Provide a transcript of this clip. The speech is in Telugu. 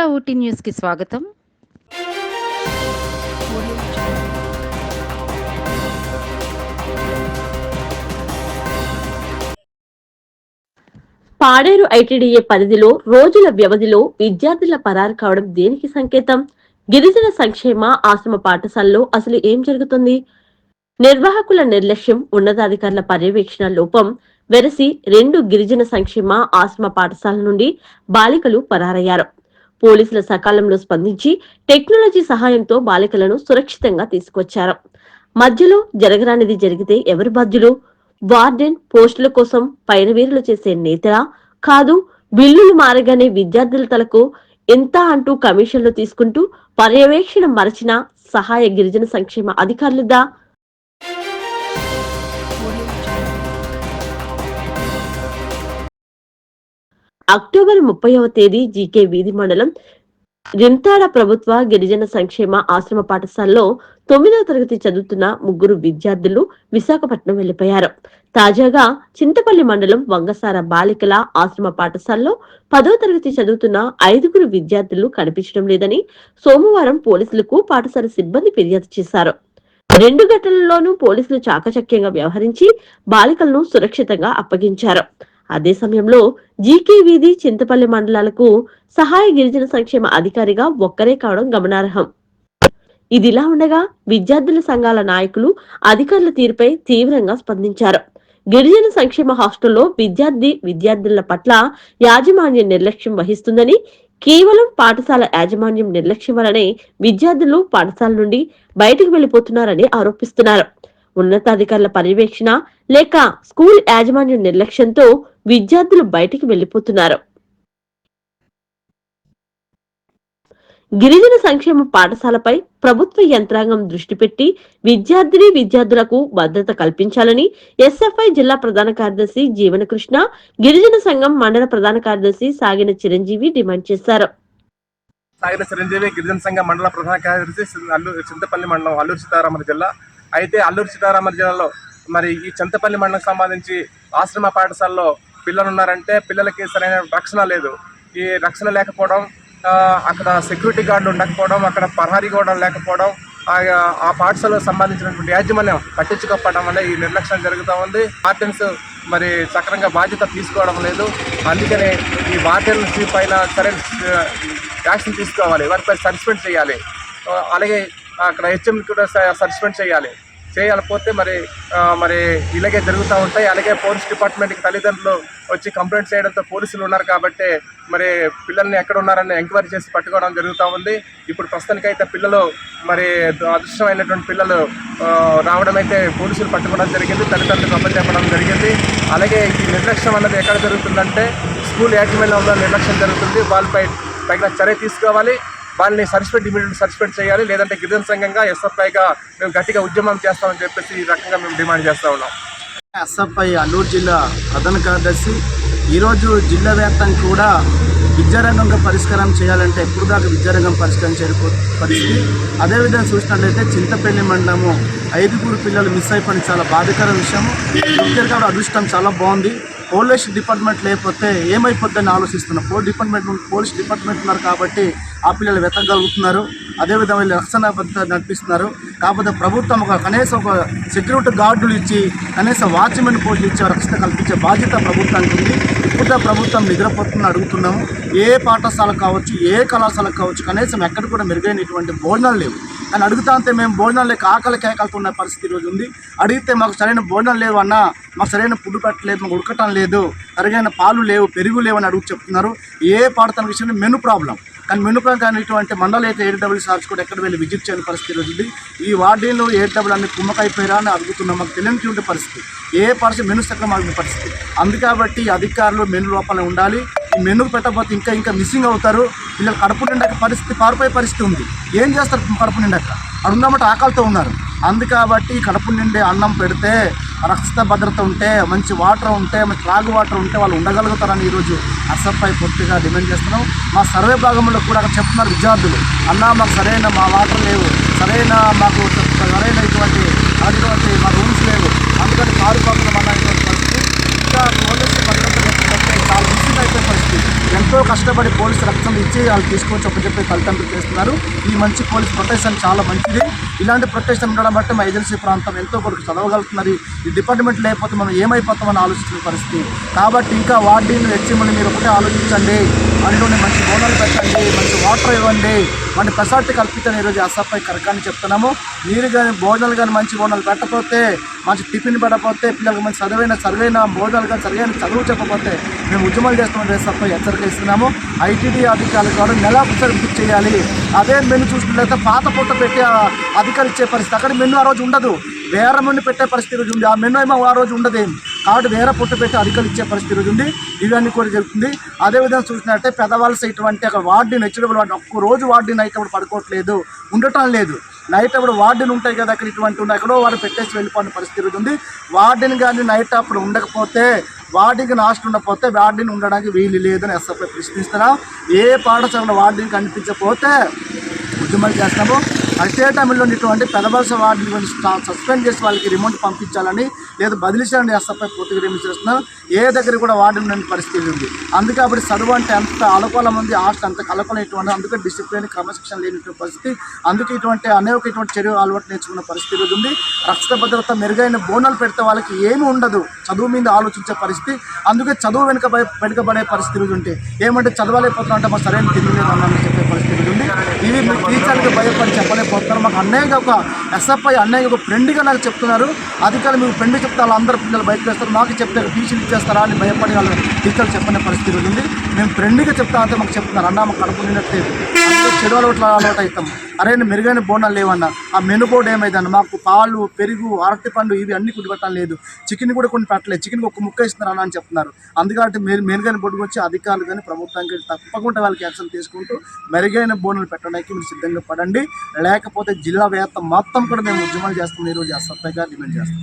కన్నడ ఊటీ న్యూస్కి స్వాగతం. పాడేరు ఐటీడీఏ పరిధిలో రోజుల వ్యవధిలో విద్యార్థుల పరారు కావడం దేనికి సంకేతం? గిరిజన సంక్షేమ ఆశ్రమ పాఠశాలలో అసలు ఏం జరుగుతుంది? నిర్వాహకుల నిర్లక్ష్యం ఉన్నతాధికారుల పర్యవేక్షణ లోపం వెరసి రెండు గిరిజన సంక్షేమ ఆశ్రమ పాఠశాల నుండి బాలికలు పరారయ్యారు. పోలీసుల సకాలంలో స్పందించి టెక్నాలజీ సహాయంతో బాలికలను సురక్షితంగా తీసుకొచ్చారు. మధ్యలో జరగరానిది జరిగితే ఎవరు బాధ్యులు? వార్డెన్ పోస్టుల కోసం పైనవీరులు చేసే నేతలా? కాదు బిల్లులు మారగానే విద్యార్థుల తలకు ఎంత అంటూ కమిషన్లు తీసుకుంటూ పర్యవేక్షణ మరచిన సహాయ గిరిజన సంక్షేమ అధికారులదా? అక్టోబర్ ముప్పైవ తేదీ జీకే వీధి మండలం రింతాడ ప్రభుత్వ గిరిజన సంక్షేమ ఆశ్రమ పాఠశాలలో తొమ్మిదవ తరగతి చదువుతున్న ముగ్గురు విద్యార్థులు విశాఖపట్నం వెళ్ళిపోయారు తాజాగా చింతపల్లి మండలం వంగసార బాలికల ఆశ్రమ పాఠశాలలో పదవ తరగతి చదువుతున్న ఐదుగురు విద్యార్థులు కనిపించడం లేదని సోమవారం పోలీసులకు పాఠశాల సిబ్బంది ఫిర్యాదు చేశారు. రెండు ఘటనల్లోనూ పోలీసులు చాకచక్యంగా వ్యవహరించి బాలికలను సురక్షితంగా అప్పగించారు. అదే సమయంలో జీకే వీధి చింతపల్లి మండలాలకు సహాయ గిరిజన సంక్షేమ అధికారిగా ఒక్కరే కావడం గమనార్హం. ఇదిలా ఉండగా విద్యార్థుల సంఘాల నాయకులు అధికారుల తీరుపై తీవ్రంగా స్పందించారు. గిరిజన సంక్షేమ హాస్టల్లో విద్యార్థి విద్యార్థుల పట్ల యాజమాన్యం నిర్లక్ష్యం వహిస్తుందని కేవలం పాఠశాల యాజమాన్యం నిర్లక్ష్యం వలనే విద్యార్థులు పాఠశాల నుండి బయటకు వెళ్ళిపోతున్నారని ఆరోపిస్తున్నారు. ఉన్నతాధికారుల పర్యవేక్షణ లేక స్కూల్ యాజమాన్యం నిర్లక్ష్యంతో విద్యార్థులు బయటికి వెళ్ళిపోతున్నారు గిరిజన సంక్షేమ పాఠశాలపై ప్రభుత్వ యంత్రాంగం దృష్టి పెట్టి విద్యార్థిని విద్యార్థులకు భద్రత కల్పించాలని ఎస్ఎఫ్ఐ జిల్లా ప్రధాన కార్యదర్శి జీవనకృష్ణ గిరిజన సంఘం మండల ప్రధాన కార్యదర్శి సాగిన చిరంజీవి డిమాండ్ చేశారు. సాగిన చిరంజీవి గిరిజన సంఘ మండల ప్రధాన కార్యదర్శి అల్లూరు చింతపల్లి మండలం అల్లూరు సీతారామరాజు జిల్లా అయితే అల్లూరు సీతారామన్ జిల్లాలో మరి ఈ చింతపల్లి మండలం సంబంధించి ఆశ్రమ పాఠశాలలో పిల్లలు ఉన్నారంటే పిల్లలకి సరైన రక్షణ లేదు. ఈ రక్షణ లేకపోవడం అక్కడ సెక్యూరిటీ గార్డులు ఉండకపోవడం అక్కడ ప్రహరీ గోడ లేకపోవడం ఆ పాఠశాలకు సంబంధించినటువంటి యాజమాన్యం పట్టించుకోకపోవడం వల్ల ఈ నిర్లక్ష్యం జరుగుతూ ఉంది. వార్డెన్స్ మరి సక్రంగా బాధ్యత తీసుకోవడం లేదు. అందుకనే ఈ వార్డెన్స్ పైన సరైన యాక్షన్ తీసుకోవాలి. వారిపై సస్పెండ్ చేయాలి. అలాగే అక్కడ హెచ్ఎం కూడా సస్పెండ్ చేయాలి. చేయకపోతే మరి మరి ఇలాగే జరుగుతూ ఉంటాయి. అలాగే పోలీస్ డిపార్ట్మెంట్కి తల్లిదండ్రులు వచ్చి కంప్లైంట్ చేయడంతో పోలీసులు ఉన్నారు కాబట్టి మరి పిల్లల్ని ఎక్కడ ఉన్నారని ఎంక్వైరీ చేసి పట్టుకోవడం జరుగుతూ ఉంది. ఇప్పుడు ప్రస్తుతానికైతే పిల్లలు మరి అదృష్టమైనటువంటి పిల్లలు రావడం అయితే పోలీసులు పట్టుకోవడం జరిగింది. తల్లిదండ్రులకు అప్పచెప్పడం జరిగింది. అలాగే ఈ నిర్లక్ష్యం అన్నది ఎక్కడ జరుగుతుందంటే స్కూల్ యాజమాన్యంలో నిర్లక్ష్యం జరుగుతుంది. వాళ్ళపై తగిన చర్య తీసుకోవాలి. వాళ్ళని సస్పెండ్ ఇమీడియట్ సస్పెండ్ చేయాలి. లేదంటే గిరిజన సంఘంగా ఎస్ఎఫ్ఐగా మేము గట్టిగా ఉద్యమం చేస్తామని చెప్పేసి ఈ రకంగా మేము డిమాండ్ చేస్తూ ఉన్నాం. ఎస్ఎఫ్ఐ అల్లూరు జిల్లా ప్రధాన కార్యదర్శి ఈరోజు జిల్లా వ్యాప్తంగా కూడా విద్యారంగంగా పరిష్కారం చేయాలంటే ఎప్పుడు దాకా విద్యారంగం పరిష్కారం చేయకపో పరిస్థితి? అదేవిధంగా చూసినట్లయితే చింతపల్లి మండలము ఐదుగురు పిల్లలు మిస్ అయిపోయిన చాలా బాధకర విషయము. కూడా అదృష్టం చాలా బాగుంది. పోలీస్ డిపార్ట్మెంట్ లేకపోతే ఏమైపోద్దని ఆలోచిస్తున్నాం పోలీస్ డిపార్ట్మెంట్ పోలీస్ డిపార్ట్మెంట్ ఉన్నారు కాబట్టి ఆ పిల్లలు వెతకగలుగుతున్నారు. అదేవిధంగా వీళ్ళు రక్షణ భద్రత నడిపిస్తున్నారు. కాకపోతే ప్రభుత్వం ఒక కనీసం ఒక సెక్యూరిటీ గార్డులు ఇచ్చి కనీసం వాచ్మెన్ పోస్టులు ఇచ్చి రక్షణ కల్పించే బాధ్యత ప్రభుత్వానికి ఉంది. ఇప్పుడు ప్రభుత్వం నిద్రపోతుందని అడుగుతున్నాము. ఏ పాఠశాలకు కావచ్చు ఏ కళాశాలకు కావచ్చు కనీసం ఎక్కడ కూడా మెరుగైనటువంటి భోజనాలు లేవు. అని అడుగుతా అంటే మేము భోజనాలు లేక ఆకలి కేకలతో ఉన్న పరిస్థితి ఈరోజు ఉంది. అడిగితే మాకు సరైన భోజనాలు లేవు అన్న మాకు సరైన ఫుడ్ పెట్టలేదు మాకు ఉడకటం లేదు సరైన పాలు లేవు పెరుగు లేవు అని అడుగు చెప్తున్నారు. ఏ పాఠశాల విషయంలో మెను ప్రాబ్లం. కానీ మెను ప్రాబ్లం ఇటువంటి అయితే ఎయిట్ డబ్ల్యూ సార్స్ కూడా ఎక్కడ వెళ్ళి విజిట్ చేయని పరిస్థితి ఉంది ఈ వార్డీలు ఎయిట్ అన్ని కుమ్మకైపోయారా అని అడుగుతున్నాం. మాకు తెలియని పరిస్థితి. ఏ పరిస్థితి? మెను సక్రమ ఆగిన పరిస్థితి. అందుకాబట్టి అధికారులు మెను లోపల ఉండాలి. ఈ మెను పెట్టకపోతే ఇంకా ఇంకా మిస్సింగ్ అవుతారు. పిల్లలు కడుపు నిండాక పరిస్థితి పారిపోయే పరిస్థితి ఉంది. ఏం చేస్తారు కడుపు నిండాక? అక్కడ ఆకలితో ఉన్నారు. అందుకాబట్టి కడుపు నిండే అన్నం పెడితే రక్షిత భద్రత ఉంటే మంచి వాటర్ ఉంటే మంచి త్రాగు వాటర్ ఉంటే వాళ్ళు ఉండగలుగుతారని ఈరోజు అసఫ్ఐ పూర్తిగా డిమాండ్ చేస్తున్నాం. మా సర్వే భాగంలో కూడా అక్కడ చెప్తున్నారు విద్యార్థులు అన్న మాకు సరైన మా వాటర్ లేవు సరైన మాకు సరైన ఇటువంటి అటువంటి మా రూమ్స్ లేవు అందుకని కారు పాపం అన్న ఇటువంటి పరిస్థితి ఇంకా పోలీసు భద్రత లేకపోతే చాలా మిస్సింగ్ అయిపోయే పరిస్థితి ఎంతో కష్టపడి పోలీసు రక్తం ఇచ్చి వాళ్ళు తీసుకొచ్చి ఒక చెప్పి తల్లిదండ్రులు చేస్తున్నారు. ఈ మంచి పోలీస్ ప్రొటెక్షన్ చాలా మంచిది. ఇలాంటి ప్రొటెక్షన్ ఉండడం బట్టి మా ఏజెన్సీ ప్రాంతం ఎంతో కొరకు చదవగలుగుతున్నారు ఈ డిపార్ట్మెంట్ లేకపోతే మనం ఏమైపోతామని ఆలోచించిన పరిస్థితి. కాబట్టి ఇంకా వార్డీలు హెచ్ఎంలు మీరు ఒకటే ఆలోచించండి. అందులోనే మంచి భవనాలు పెట్టండి మంచి వాటర్ ఇవ్వండి. మంచి ప్రసాద్ కల్పించండి ఈరోజు అసఫై కరకాన్ని చెప్తున్నాము. మీరు కానీ భోజనాలు కానీ మంచి భోజనాలు పెట్టకపోతే మంచి టిఫిన్ పెట్టకపోతే పిల్లలకు మంచి చదువైన సరివైన భోజనాలు కానీ సరివైన చదువు చెప్పకపోతే మేము ఉద్యమాలు చేస్తామని రేసప్పై హెచ్చరిక ఇస్తున్నాము ఐటీడీ అధికారులు కూడా నెల ఒకసారి బుక్ చేయాలి. అదే మెను చూసినట్లయితే పాత పూట పెట్టి అధికారులు ఇచ్చే పరిస్థితి. అక్కడ మెను ఆ రోజు ఉండదు. వేరే మెను పెట్టే పరిస్థితి రోజు ఉంది. ఆ మెను ఏమో ఆ రోజు ఉండదు? కాబట్టి వేరే పుట్టు పెట్టి అధికారులు ఇచ్చే పరిస్థితి ఉంది. ఇవన్నీ కూడా జరుగుతుంది. అదేవిధంగా చూసినట్టే పెదవాళ్ళ ఇటువంటి అక్కడ వార్డుని హెచ్చరికలు వాడిని ఒక్క రోజు వార్డు నైట్ అప్పుడు పడుకోవట్లేదు ఉండటం లేదు. నైట్ అప్పుడు వార్డెన్ ఉంటాయి కదా అక్కడ ఇటువంటి ఉన్నాయి. ఎక్కడో వాడు పెట్టేసి వెళ్ళిపోయిన పరిస్థితి ఉంది. వార్డుని కానీ నైట్ అప్పుడు ఉండకపోతే వార్డుకి నాస్ట్ ఉండకపోతే వార్డుని ఉండడానికి వీలు లేదని ఎస్ఎఫ్ఐ ప్రశ్నిస్తున్నాం. ఏ పాఠశాల వార్డుని కనిపించకపోతే ఉద్యమాలు చేస్తాము. అదే టైంలో ఇటువంటి పెదవలస వార్డుని సస్పెండ్ చేసి వాళ్ళకి రిమోట్ పంపించాలని లేదా బదిలీ చేయాలని ఎస్ఎఫ్ఐ పూర్తిగా రిమోట్ చేస్తున్నాం ఏ దగ్గర కూడా వార్డు లేని పరిస్థితి ఉంది. అందుకే అప్పుడు చదువు అంటే అంత అలకోలం ఉంది హాస్టల్ అంత కలకోలం ఇటువంటి అందుకే డిసిప్లిన్ క్రమశిక్షణ లేనటువంటి పరిస్థితి. అందుకే ఇటువంటి అనేక ఇటువంటి చర్య అలవాటు నేర్చుకున్న పరిస్థితి ఉంది. రక్షణ భద్రత మెరుగైన బోనాలు పెడితే వాళ్ళకి ఏమీ ఉండదు. చదువు మీద ఆలోచించే పరిస్థితి. అందుకే చదువు వెనుక భయ- వెనుకబడే పరిస్థితి ఉంటే ఏమంటే చదవలేకపోతున్నా అంటే మా సరైన తిరిగి లేదు చెప్పే పరిస్థితి ఉంది. ఇవి మీరు టీచర్లకు భయపడి చెప్పలేకపోతున్నారు మాకు అన్నయ్య ఒక ఎస్ఎఫ్ఐ అన్నయ్య ఒక ఫ్రెండ్గా నాకు చెప్తున్నారు. అధికారులు మీకు ఫ్రెండ్ చెప్తే వాళ్ళు అందరు పిల్లలు బయటకు వేస్తారు. మాకు చెప్తే టీచర్లు ఇచ్చేస్తారా అని భయపడి వాళ్ళు టీచర్లు చెప్పని పరిస్థితి ఉంది మేము ఫ్రెండ్గా చెప్తా అంటే మాకు చెప్తున్నారు. అన్న మాకు కడుపు నిన్నట్లేదు చెడు అలవాట్లు అలవాటు అవుతాం. అరే మెరుగైన బోనాలు లేవన్నా. ఆ మెను బోర్డు ఏమైందన్న? మాకు పాలు పెరుగు అరటి పండు ఇవి అన్ని కొన్ని పెట్టడం లేదు. చికెన్ కూడా కొన్ని పెట్టలేదు. చికెన్ ఒక ముక్క ఇస్తున్నారు అన్న అని చెప్తున్నారు. అందుకంటే మెరు మెరుగైన బోర్డుకు వచ్చి అధికారులు కానీ ప్రభుత్వం కానీ తప్పకుండా వాళ్ళకి యాక్షన్ తీసుకుంటూ మెరుగైన బోనాలు పెట్టడానికి మీరు సిద్ధంగా పడండి. లేకపోతే జిల్లా వ్యాప్తం మొత్తం కూడా మేము ఉద్యమాలు చేస్తాం ఈరోజు ఆ సత్తాగా డిమాండ్ చేస్తాం.